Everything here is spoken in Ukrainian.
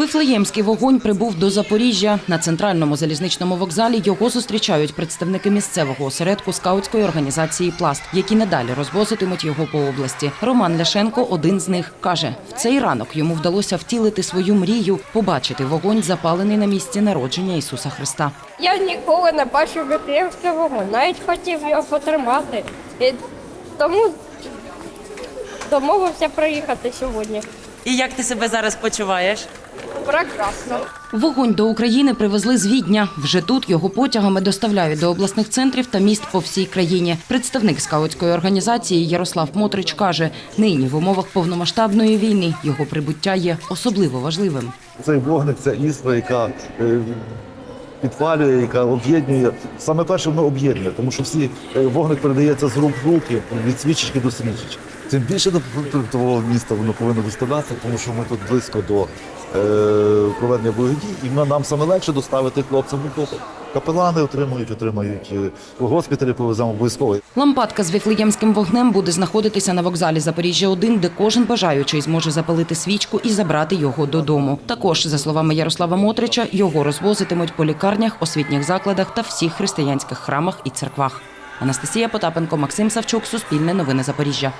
Вифлеємський вогонь прибув до Запоріжжя. На центральному залізничному вокзалі його зустрічають представники місцевого осередку скаутської організації Пласт, які надалі розвозитимуть його по області. Роман Ляшенко один з них каже: в цей ранок йому вдалося втілити свою мрію, побачити вогонь, запалений на місці народження Ісуса Христа. Я ніколи не бачив Вифлеємський вогонь, навіть хотів його потримати. І тому домовився приїхати сьогодні. І як ти себе зараз почуваєш? Прекрасно. Вогонь до України привезли з Відня. Вже тут його потягами доставляють до обласних центрів та міст по всій країні. Представник скаутської організації Ярослав Мотрич каже: нині в умовах повномасштабної війни його прибуття є особливо важливим. Цей вогник це іскра, яка е, підпалює, яка об'єднує. Саме перше воно об'єднує, тому що всі е, вогник передається з рук в руки, від свічечки до свічечки. Тим більше до того міста воно повинно доставлятися, тому що ми тут близько до проведення бойових дій, і нам саме легше доставити хлопцям у топи. Капелани отримують, отримають е, госпіталі, повеземо обов'язково. Лампадка з віфлеємським вогнем буде знаходитися на вокзалі Запоріжжя 1 де кожен бажаючий зможе запалити свічку і забрати його додому. Також, за словами Ярослава Мотрича, його розвозитимуть по лікарнях, освітніх закладах та всіх християнських храмах і церквах. Анастасія Потапенко, Максим Савчук, Суспільне новини Запоріжжя.